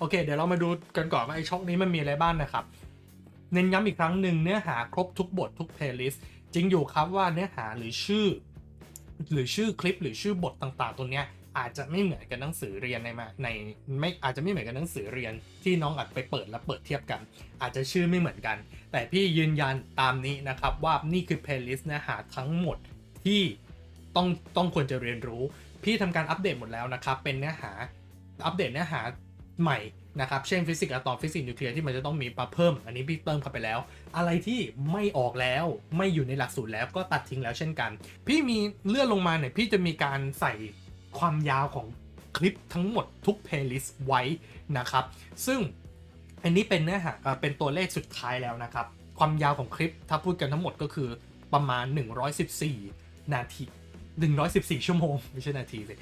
โอเค เดี๋ยวเรามาดูกันก่อนว่าไอช่องนี้มันมีอะไรบ้างนะครับ เน้นย้ำอีกครั้งหนึ่งเนื้อหาครบทุกบททุกเพลย์ลิสต์จริงอยู่ครับว่าเนื้อหาหรือชื่อ หรือชื่อคลิปหรือชื่อบทต่างๆ ตัวเนี้ยอาจจะไม่เหมือนกับหนังสือเรียนในมาในไม่อาจจะไม่เหมือนกับหนังสือเรียนที่น้องอาจไปเปิดแล้วเปิดเทียบกัน อาจจะชื่อไม่เหมือนกัน แต่พี่ยืนยันตามนี้นะครับว่านี่คือเพลย์ลิสต์เนื้อหาทั้งหมดที่ต้องต้องควรจะเรียนรู้ พี่ทำการอัปเดตหมดแล้วนะครับเป็นเนื้อหาอัปเดตเนื้อหา ใหม่นะครับเช่นฟิสิกส์อะตอมฟิสิกส์นิวเคลียร์ที่มันจะต้องมีมาเพิ่ม อันนี้พี่เติมเข้าไปแล้ว อะไรที่ไม่ออกแล้วไม่อยู่ในหลักสูตรแล้วก็ตัดทิ้งแล้วเช่นกัน พี่มีเลื่อนลงมาเนี่ยพี่จะมีการใส่ความยาวของคลิปทั้งหมดทุกเพลย์ลิสต์ไว้นะครับ ซึ่งอันนี้เป็นเนื้อหาเอ่อเป็นตัวเลขสุดท้ายแล้วนะครับ ความยาวของคลิปถ้าพูดกันทั้งหมดก็คือประมาณ 114 นาที 114 ชั่วโมง ไม่ใช่นาทีสิ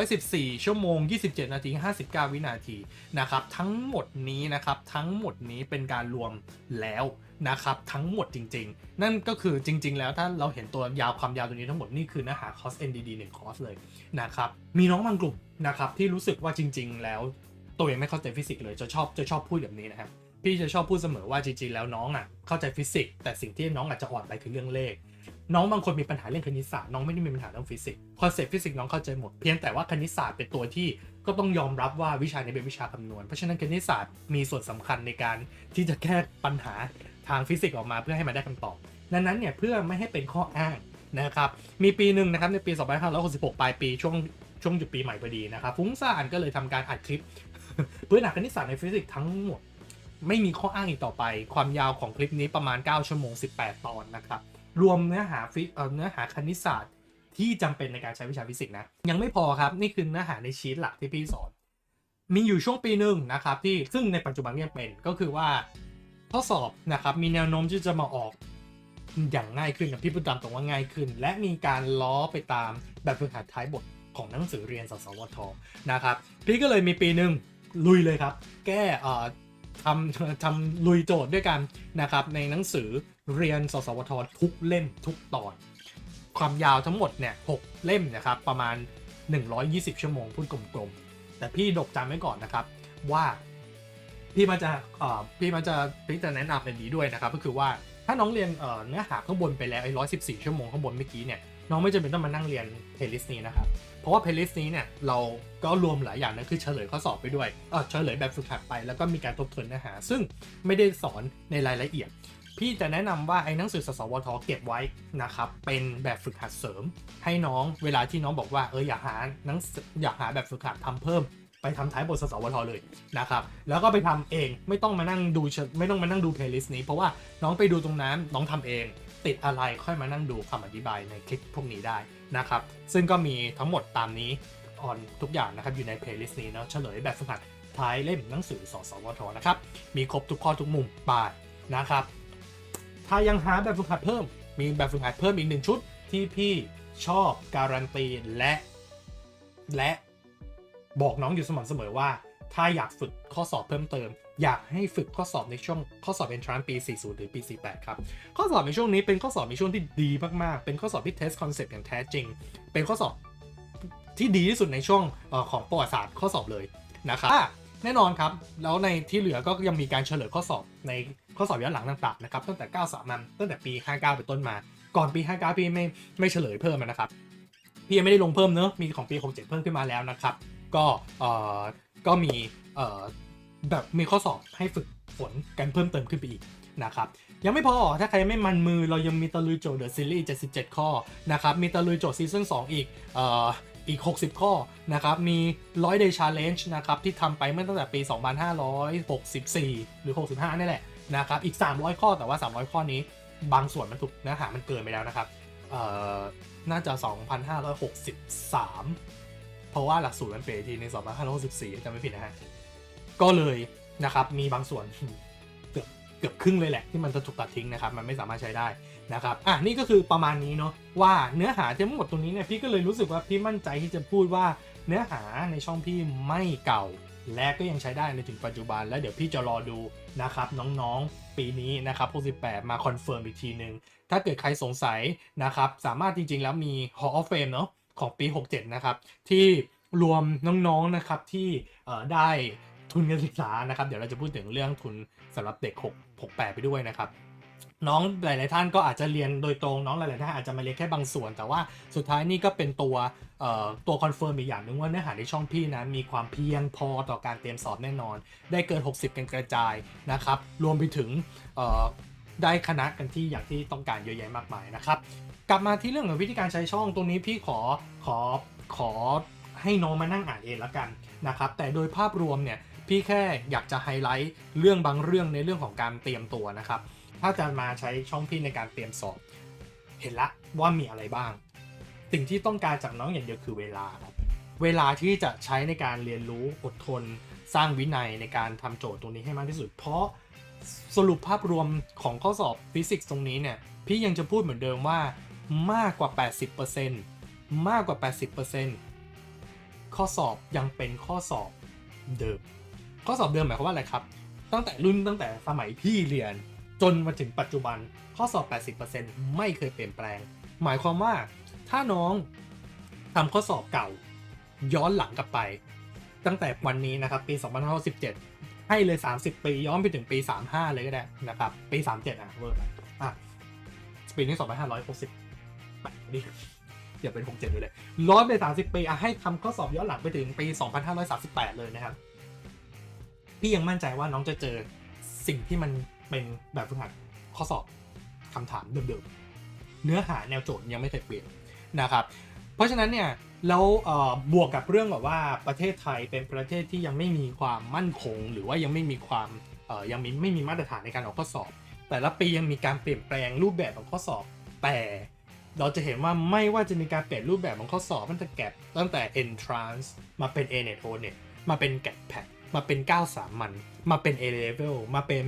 114 ชั่วโมง 27 นาที 59 วินาทีนะครับทั้งหมดนี้นะครับทั้งหมดนี้เป็นการรวมแล้วนะครับทั้งหมดจริง ๆ นั่นก็คือจริง ๆ แล้วถ้าเราเห็นตัวยาวความยาวตัวนี้ทั้งหมดนี่คือเนื้อหาคอส NDD 1คอสเลยนะครับมีน้องบางกลุ่มนะครับที่รู้สึกว่าจริง ๆ แล้วตัวเองไม่เข้าใจฟิสิกส์เลยจะชอบจะชอบพูดแบบนี้นะครับพี่จะชอบพูดเสมอว่าจริงๆแล้วน้องอะเข้าใจฟิสิกส์แต่สิ่งที่น้องอาจจะอ่อนไปคือเรื่องเลข น้องบางคนมีปัญหาเรื่องคณิตศาสตร์น้องไม่ได้มีปัญหาเรื่องฟิสิกส์คอนเซ็ปต์ฟิสิกส์น้องเข้าใจหมดเพียงแต่ว่าคณิตศาสตร์เป็นตัวที่ก็ต้องยอมรับว่าวิชานี้เป็นวิชาคำนวณ เพราะฉะนั้นคณิตศาสตร์มีส่วนสำคัญในการที่จะแก้ปัญหาทางฟิสิกส์ออกมาเพื่อให้มันได้คำตอบดังนั้นเนี่ยเพื่อไม่ให้เป็นข้ออ้างนะครับมีปีหนึ่งนะครับในปี2566ปลายปีช่วงช่วงจุดปีใหม่พอดีนะครับฟุ้งซ่านก็เลยทำการอัดคลิปพื้นหลักคณิตศาสตร์ในฟิสิกส์ทั้งหมด ไม่มีข้ออ้างอีกต่อไป ความยาวของคลิปนี้ประมาณ 9 ชั่วโมง 18 ตอนนะครับ รวมเนื้อหาฟิเอ่อเนื้อหาคณิตศาสตร์ที่จำเป็นในการใช้วิชาฟิสิกส์นะ ยังไม่พอครับ นี่คือเนื้อหาในชีตหลักที่พี่สอน มีอยู่ช่วงปีหนึ่งนะครับที่ซึ่งในปัจจุบันยังเป็นก็คือว่าข้อสอบนะครับมีแนวโน้มที่จะมาออกอย่างง่ายขึ้นนะพี่พูดตามตรงว่าง่ายขึ้น และมีการล้อไปตามแบบฝึกหัดท้ายบทของหนังสือเรียนสสวทนะครับพี่ก็เลยมีปีหนึ่งลุยเลยครับ แก้ทำทำลุยโจทย์ด้วยกันนะครับในหนังสือ เรียนสสวททุกเล่มทุกตอน ความยาวทั้งหมดเนี่ยหเล่มนะครับประมาณ 120 ชั่วโมงพูดกลมๆ แต่พี่ดกจำไว้ก่อนนะครับว่าพี่มันจะพี่มันจะพี่จะแนะนำเป็นนี้ด้วยนะครับ ก็คือว่าถ้าน้องเรียนเอ่อเนื้อหาข้างบนไปแล้วไอ้ร้อยสิบสี่ชั่วโมงข้างบนเมื่อกี้เนี่ยน้องไม่จำเป็นต้องมานั่งเรียนเพลย์ลิสต์นี้นะครับ เพราะว่าเพลย์ลิสต์นี้เนี่ยเราก็รวมหลายอย่างนะคือเฉลยข้อสอบไปด้วยเออเฉลยแบบฝึกหัดไปแล้วก็มีการทบทวนเนื้อหา ซึ่งไม่ได้สอนในรายละเอียด พี่จะแนะนำว่าไอ้หนังสือสสวทเก็บไว้นะครับเป็นแบบฝึกหัดเสริม ให้น้องเวลาที่น้องบอกว่าเอออยากหาหนังสืออยากหาแบบฝึกหัดทำเพิ่ม ไปทำท้ายบทสสวทเลยนะครับแล้วก็ไปทำเองไม่ต้องมานั่งดูไม่ต้องมานั่งดูเพลย์ลิสต์นี้ เพราะว่าน้องไปดูตรงนั้นน้องทำเอง ติดอะไรค่อยมานั่งดูคำอธิบายในคลิปพวกนี้ได้นะครับซึ่งก็มีทั้งหมดตามนี้ออนทุกอย่างนะครับอยู่ในเพลย์ลิสต์นี้เนาะเฉลยแบบฝึกหัดท้ายเล่มหนังสือสสวทนะครับมีครบทุกข้อทุกมุมบายนะครับ ถ้ายังหาแบบฝึกหัดเพิ่ม มีแบบฝึกหัดเพิ่มอีกหนึ่งชุดที่พี่ชอบการันตีและ และบอกน้องอยู่สม่ำเสมอว่า ถ้าอยากฝึกข้อสอบเพิ่มเติม อยากให้ฝึกข้อสอบในช่วงข้อสอบ entrance ปี 40 หรือปี 48 ครับ ข้อสอบในช่วงนี้เป็นข้อสอบในช่วงที่ดีมากๆ เป็นข้อสอบที่ test concept อย่างแท้จริง เป็นข้อสอบที่ดีที่สุดในช่วงอของประวัติศาสตร์ข้อสอบเลยนะครับแน่นอนครับ แล้วในที่เหลือก็ยังมีการเฉลยข้อสอบใน ข้อสอบย้อนหลังต่างๆนะครับตั้งแต่ 93มันตั้งแต่ปี 59 เป็นต้นมา ก่อนปี 59 พี่ไม่ไม่เฉลยเพิ่มนะครับ พี่ยังไม่ได้ลงเพิ่มเนอะมีของปี 67 เพิ่มขึ้นมาแล้วนะครับ ก็เอ่อก็มีเอ่อแบบมีข้อสอบให้ฝึกฝนกันเพิ่มเติมขึ้นไปอีกนะครับยังไม่พอถ้าใครไม่มันมือเรายังมีตะลุยโจทย์เดอะซีรีส์77 ข้อนะครับมีตะลุยโจทย์ซีซั่น2อีกเอ่ออีก 60 ข้อนะครับมี 100 day challenge นะครับที่ทำไปเมื่อตั้งแต่ปี 2564 หรือ 65นี่แหละ นะครับอีก 300 ข้อแต่ว่า 300 ข้อนี้ บางส่วนมันถูกเนื้อหามันเกินไปแล้วนะครับเอ่อน่าจะ 2,563 เพราะว่าหลักสูตรมันเปลี่ยนอีกทีใน 2564จำไม่ผิดนะฮะก็เลยนะครับมีบางส่วนเกือบเกือบครึ่งเลยแหละที่มันจะถูกตัดทิ้งนะครับ มันไม่สามารถใช้ได้นะครับอะนี่ก็คือประมาณนี้เนาะว่าเนื้อหาทั้งหมดตรงนี้เนี่ยพี่ก็เลยรู้สึกว่าพี่มั่นใจที่จะพูดว่าเนื้อหาในช่องพี่ไม่เก่า และก็ยังใช้ได้ในถึงปัจจุบัน แล้วเดี๋ยวพี่จะรอดูนะครับน้องๆปีนี้นะครับ68 มาคอนเฟิร์มอีกทีหนึงถ้าเกิดใครสงสัยนะครับสามารถจริงๆ แล้วมี Hall of Fame เนาะของปี 67 นะครับ ที่รวมน้องๆนะครับที่ได้ทุนการศึกษานะครับ เดี๋ยวเราจะพูดถึงเรื่องทุนสำหรับเด็ก 6 68 ไปด้วยนะครับ น้องหลาย ๆ ท่านก็อาจจะเรียนโดยตรงน้องหลาย ๆ ท่านอาจจะมาเรียนแค่บางส่วน แต่ว่าสุดท้ายนี่ก็เป็นตัวตัวคอนเฟิร์มอีกอย่างหนึ่งว่าเนื้อหาในช่องพี่นั้นมีความเพียงพอต่อการเตรียมสอบแน่นอน ได้เกิน 60 กันกระจายนะครับ รวมไปถึงได้คณะกันที่อย่างที่ต้องการเยอะแยะมากมายนะครับ กลับมาที่เรื่องของวิธีการใช้ช่องตรงนี้พี่ขอขอขอให้น้องมานั่งอ่านเองละกันนะครับ แต่โดยภาพรวมเนี่ยพี่แค่อยากจะไฮไลท์เรื่องบางเรื่องในเรื่องของการเตรียมตัวนะครับ ถ้าจะมาใช้ช่องพี่ในการเตรียมสอบ เห็นละว่ามีอะไรบ้าง สิ่งที่ต้องการจากน้องอย่างเดียวคือเวลาครับเวลาที่จะใช้ในการเรียนรู้อดทน สร้างวินัยในการทำโจทย์ตรงนี้ให้มากที่สุด เพราะสรุปภาพรวมของข้อสอบฟิสิกส์ตรงนี้เนี่ย พี่ยังจะพูดเหมือนเดิมว่ามากกว่า 80%มากกว่า 80%ข้อสอบยังเป็นข้อสอบเดิม ข้อสอบเดิมหมายความว่าอะไรครับ ตั้งแต่รุ่นตั้งแต่สมัยพี่เรียน จนมาถึงปัจจุบันข้อสอบ 80%ไม่เคยเปลี่ยนแปลง หมายความว่าถ้าน้องทำข้อสอบเก่า ย้อนหลังกลับไป ตั้งแต่วันนี้นะครับปี 2517 ให้เลย 30 ปีย้อนไปถึงปี 35 เลยก็ได้นะครับ ปี 37 อะเวอร์อะปีนี้2568นี่เดี๋ยวเป็น 67เลยเลยร้อนไป 30 ปีอะให้ทำข้อสอบย้อนหลังไปถึงปี 2538 เลยนะครับ พี่ยังมั่นใจว่าน้องจะเจอสิ่งที่มัน เป็นแบบฝึกหัดข้อสอบคำถามเดิมๆ เนื้อหาแนวโจทย์ยังไม่เคยเปลี่ยนนะครับ เพราะฉะนั้นเนี่ยแล้วบวกกับเรื่องแบบว่าประเทศไทยเป็นประเทศที่ยังไม่มีความมั่นคง หรือว่ายังไม่มีความยังมีไม่มีมาตรฐานในการออกข้อสอบ แต่ละปียังมีการเปลี่ยนแปลงรูปแบบของข้อสอบ แต่เราจะเห็นว่าไม่ว่าจะมีการเปลี่ยนรูปแบบของข้อสอบตั้งแต่แกะตั้งแต่ entrance มาเป็น a net o net มาเป็น gap pack มาเป็น 9 สามัญมาเป็น A level มาเป็น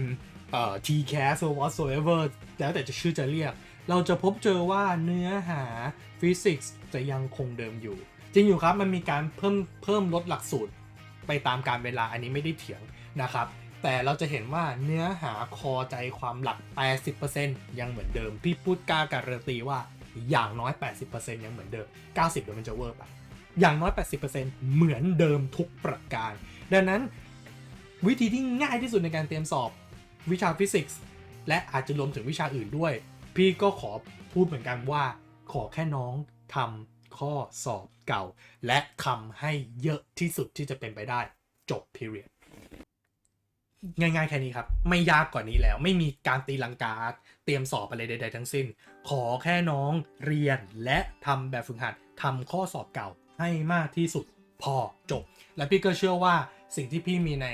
เอ่อ TCAS or whatsoever แล้วแต่จะชื่อจะเรียก เราจะพบเจอว่าเนื้อหาฟิสิกส์จะยังคงเดิมอยู่ จริงอยู่ครับมันมีการเพิ่มเพิ่มลดหลักสูตร ไปตามการเวลาอันนี้ไม่ได้เถียงนะครับแต่เราจะเห็นว่าเนื้อหาคอใจความหลัก 80%ยังเหมือนเดิม พี่พูดกล้าการันตีว่าอย่างน้อย 80%ยังเหมือนเดิม 90เดี๋ยวมันจะเวอร์ไป อย่างน้อย 80%เหมือนเดิมทุกประการ ดังนั้นวิธีที่ง่ายที่สุดในการเตรียมสอบ วิชาฟิสิกส์และอาจจะรวมถึงวิชาอื่นด้วย พี่ก็ขอพูดเหมือนกันว่า ขอแค่น้องทำข้อสอบเก่า และทำให้เยอะที่สุดที่จะเป็นไปได้ จบ period ง่ายๆแค่นี้ครับ ไม่ยากกว่านี้แล้วไม่มีการตีลังกาเตรียมสอบอะไรใดๆทั้งสิ้น ขอแค่น้องเรียนและทำแบบฝึกหัดทำข้อสอบเก่าให้มากที่สุดพอจบ และพี่ก็เชื่อว่า สิ่งที่พี่มีใน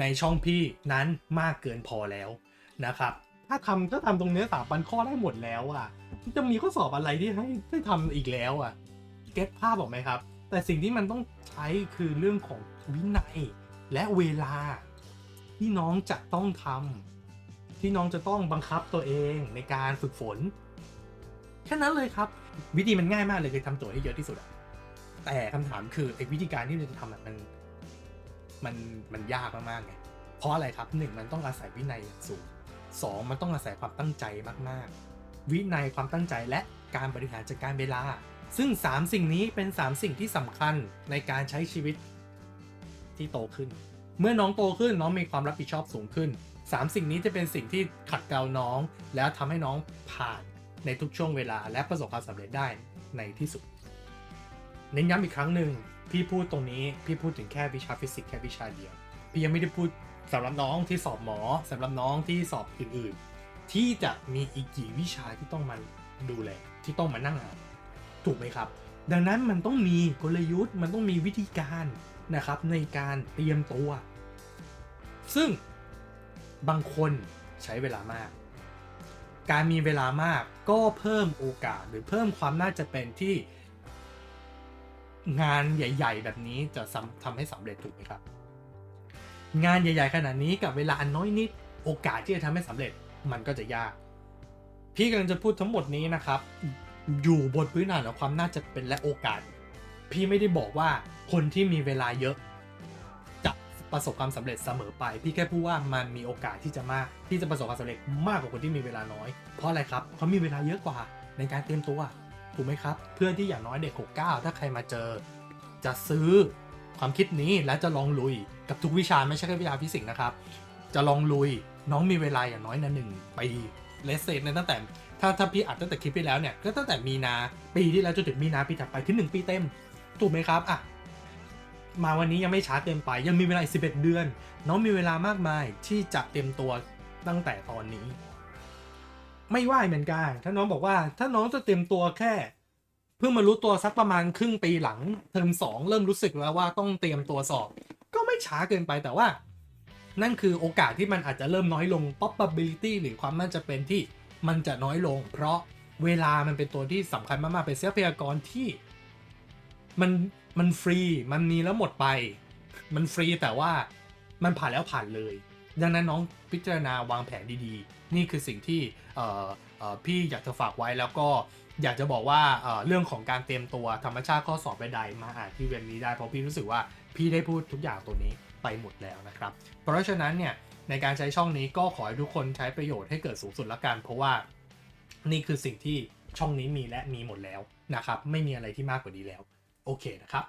ในช่องพี่นั้นมากเกินพอแล้วนะครับ ถ้าทำถ้าทำตรงเนี้ยสามพันข้อได้หมดแล้วอะจะมีข้อสอบอะไรที่ให้ได้ทำอีกแล้วอะเก็ตภาพออกไหมครับ แต่สิ่งที่มันต้องใช้คือเรื่องของวินัยและเวลาที่น้องจะต้องทำที่น้องจะต้องบังคับตัวเองในการฝึกฝนแค่นั้นเลยครับ วิธีมันง่ายมากเลยคือทำโจทย์ให้เยอะที่สุดแต่คำถามคือไอ้วิธีการที่เราจะทำมัน มันมันยากมากๆไงเพราะอะไรครับหนึ่งมันต้องอาศัยวินัยอย่างสูงสองมันต้องอาศัยความตั้งใจมากๆ วินัยความตั้งใจและการบริหารจัดการเวลา ซึ่ง 3 สิ่งนี้เป็น 3 สิ่งที่สำคัญในการใช้ชีวิตที่โตขึ้น เมื่อน้องโตขึ้นน้องมีความรับผิดชอบสูงขึ้น 3 สิ่งนี้จะเป็นสิ่งที่ขัดเกลาน้อง แล้วทำให้น้องผ่านในทุกช่วงเวลาและประสบความสำเร็จได้ในที่สุด เน้นย้ำอีกครั้งหนึ่ง พี่พูดตรงนี้พี่พูดถึงแค่วิชาฟิสิกส์แค่วิชาเดียว พี่ยังไม่ได้พูดสำหรับน้องที่สอบหมอสำหรับน้องที่สอบอื่นๆ ที่จะมีอีกกี่วิชาที่ต้องมาดูแลที่ต้องมานั่งอ่านถูกไหมครับ ดังนั้นมันต้องมีกลยุทธ์มันต้องมีวิธีการนะครับในการเตรียมตัว ซึ่งบางคนใช้เวลามาก การมีเวลามากก็เพิ่มโอกาสหรือเพิ่มความน่าจะเป็นที่ งานใหญ่ ๆ แบบนี้จะทำให้สำเร็จถูกไหมครับ งานใหญ่ ๆ ขนาดนี้กับเวลาอันน้อยนิด โอกาสที่จะทำให้สำเร็จมันก็จะยาก พี่กำลังจะพูดทั้งหมดนี้นะครับ อยู่บนพื้นฐานของความน่าจะเป็นและโอกาส พี่ไม่ได้บอกว่าคนที่มีเวลาเยอะจะประสบความสำเร็จเสมอไป พี่แค่พูดว่ามันมีโอกาสที่จะมากที่จะประสบความสำเร็จมากกว่าคนที่มีเวลาน้อย เพราะอะไรครับเขามีเวลาเยอะกว่าในการเตรียมตัว ถูกไหมครับ เพื่อที่อย่างน้อยเด็ก 69 ถ้าใครมาเจอ จะซื้อความคิดนี้และจะลองลุยกับทุกวิชาไม่ใช่แค่วิชาฟิสิกส์นะครับ จะลองลุยน้องมีเวลาอย่างน้อยนะหนึ่งปีเลสเซนตั้งแต่ถ้าถ้าพี่อัดตั้งแต่คลิปที่แล้วเนี่ย ก็ตั้งแต่มีนาปีที่แล้วจนถึงมีนาปีถัดไปคือหนึ่งปีเต็ม ถูกไหมครับอะมาวันนี้ยังไม่ช้าเกินไปยังมีเวลาอีก11 เดือน น้องมีเวลามากมายที่จะเตรียมตัวตั้งแต่ตอนนี้ ไม่ว่าเหมือนกัน ถ้าน้องบอกว่า ถ้าน้องจะเตรียมตัวแค่ เพิ่งมารู้ตัวสักประมาณครึ่งปีหลังเทอมสองเริ่มรู้สึกแล้วว่าต้องเตรียมตัวสอบ ก็ไม่ช้าเกินไปแต่ว่า นั่นคือโอกาสที่มันอาจจะเริ่มน้อยลง probability หรือความน่าจะเป็นที่มันจะน้อยลง เพราะเวลามันเป็นตัวที่สำคัญมากๆเป็นทรัพยากรที่ มันมันฟรีมันมีแล้วหมดไป มันฟรีแต่ว่ามันผ่านแล้วผ่านเลย ดังนั้นน้องพิจารณาวางแผนดีๆ นี่คือสิ่งที่พี่อยากจะฝากไว้แล้วก็อยากจะบอกว่าเอ่อเรื่องของการเตรียมตัวธรรมชาติข้อสอบใดๆมาอ่านที่เว็บนี้ได้เพราะพี่รู้สึกว่าพี่ได้พูดทุกอย่างตัวนี้ไปหมดแล้วนะครับ เพราะฉะนั้นเนี่ยในการใช้ช่องนี้ก็ขอให้ทุกคนใช้ประโยชน์ให้เกิดสูงสุดละกัน เพราะว่านี่คือสิ่งที่ช่องนี้มีและมีหมดแล้วนะครับ ไม่มีอะไรที่มากกว่านี้แล้ว โอเคนะครับ